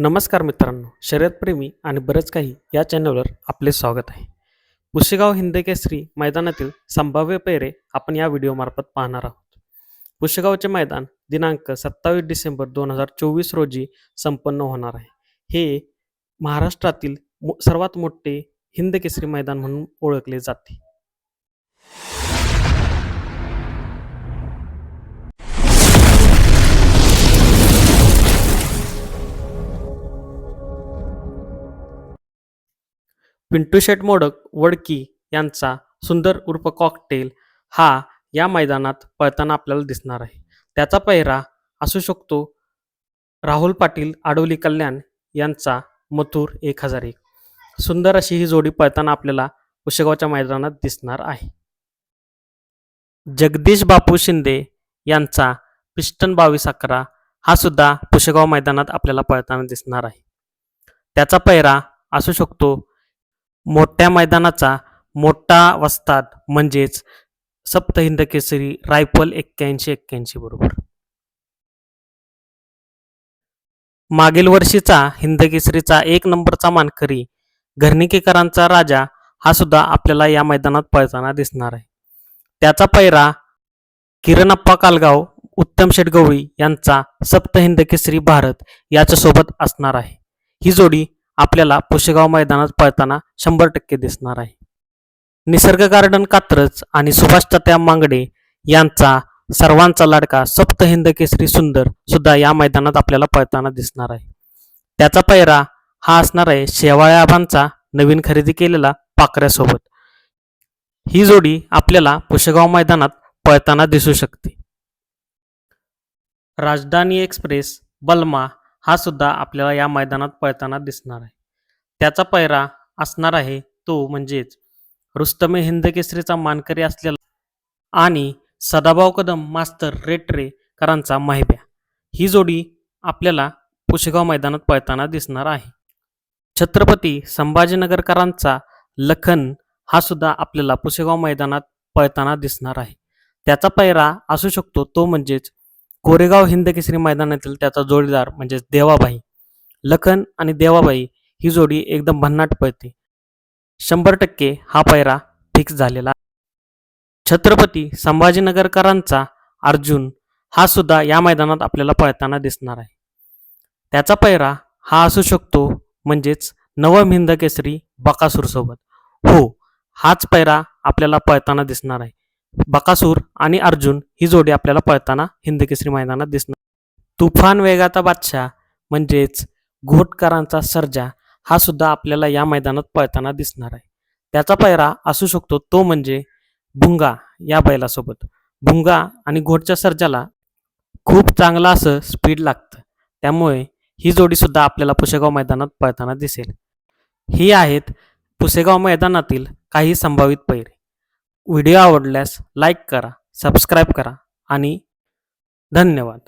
नमस्कार मित्रांनो शर्यतप्रेमी आणि बरंच काही या चॅनलवर आपले स्वागत आहे. पुशेगाव हिंदकेसरी मैदानातील संभाव्य पेरे आपण या व्हिडिओमार्फत पाहणार आहोत. पुशेगावचे मैदान दिनांक सत्तावीस डिसेंबर दोन हजार चोवीस रोजी संपन्न होणार आहे. हे महाराष्ट्रातील सर्वात मोठे हिंदकेसरी मैदान म्हणून ओळखले जाते. पिंटू शेट मोडक वडकी यांचा सुंदर उर्फ कॉकटेल हा या मैदानात पळताना आपल्याला दिसणार आहे. त्याचा पहिरा असू शकतो राहुल पाटील आडवली कल्याण यांचा मथुर एक हजार एक. सुंदर अशी ही जोडी पळताना आपल्याला उशेगावच्या मैदानात दिसणार आहे. जगदीश बापू शिंदे यांचा पिस्टन बावीस अकरा हा सुद्धा पुशेगाव मैदानात आपल्याला पळताना दिसणार आहे. त्याचा पहिरा असू शकतो मोठ्या मैदानाचा मोठा वस्ताद म्हणजेच सप्त केसरी रायफल एक्क्याऐंशी एक्क्याऐंशी बरोबर. मागील वर्षीचा हिंदकेसरीचा एक नंबरचा मानकरी घरणिकेकरांचा राजा हा सुद्धा आपल्याला या मैदानात पळताना दिसणार आहे. त्याचा पैरा किरणप्पा कालगाव उत्तम शेटगवळी यांचा सप्त हिंद केसरी भारत याच्यासोबत असणार आहे. ही जोडी आपल्याला पुशेगाव मैदानात पळताना शंभर टक्के दिसणार आहे. निसर्ग गार्डन कात्रज आणि सुभाष तात्या मांगडे यांचा सर्वांचा लाडका सप्त हिंद केसरी सुंदर सुद्धा या मैदानात आपल्याला पळताना दिसणार आहे. त्याचा पैरा हा असणार आहे शेवाळ्या आबांचा नवीन खरेदी केलेला पाकऱ्यासोबत ही जोडी आपल्याला पुशेगाव मैदानात पळताना दिसू शकते. राजधानी एक्सप्रेस बलमा हा सुद्धा आपल्याला या मैदानात पळताना दिसणार आहे. त्याचा पैरा असणार आहे तो म्हणजेच रुस्तमे हिंद केसरीचा मानकरी असलेला आणि सदाभाऊ कदम मास्तर रेटरे करांचा माहिब्या ही जोडी आपल्याला पुशेगाव मैदानात पळताना दिसणार आहे. छत्रपती संभाजीनगरकरांचा लखन हा सुद्धा आपल्याला पुशेगाव मैदानात पळताना दिसणार आहे. त्याचा पैरा असू शकतो तो म्हणजेच कोरेगाव हिंद केसरी मैदानातील त्याचा जोडीदार म्हणजेच देवाबाई लखन आणि देवाबाई ही जोडी एकदम भन्नाट पळते. शंभर टक्के हा पैरा फिक्स झालेला छत्रपती संभाजीनगरकरांचा अर्जुन हा सुद्धा या मैदानात आपल्याला पळताना दिसणार आहे. त्याचा पैरा हा असू शकतो म्हणजेच नवम हिंद केसरी बकासूरसोबत. हो हाच पैरा आपल्याला पळताना दिसणार आहे. बकासूर आणि अर्जुन ही जोडी आपल्याला पळताना हिंदकेसरी मैदानात दिसणार. तुफान वेगाचा बादशाह म्हणजेच घोटकरांचा सर्जा हा सुद्धा आपल्याला या मैदानात पळताना दिसणार आहे. त्याचा पैरा असू शकतो तो म्हणजे भुंगा या बैलासोबत. भुंगा आणि घोटच्या सर्जाला खूप चांगला असं स्पीड लागतं. त्यामुळे ही जोडीसुद्धा आपल्याला पुशेगाव मैदानात पळताना दिसेल. ही आहेत पुसेगाव मैदानातील काही संभावित पैरे. व्हिडिओ आवडल्यास लाईक करा सबस्क्राईब करा आणि धन्यवाद.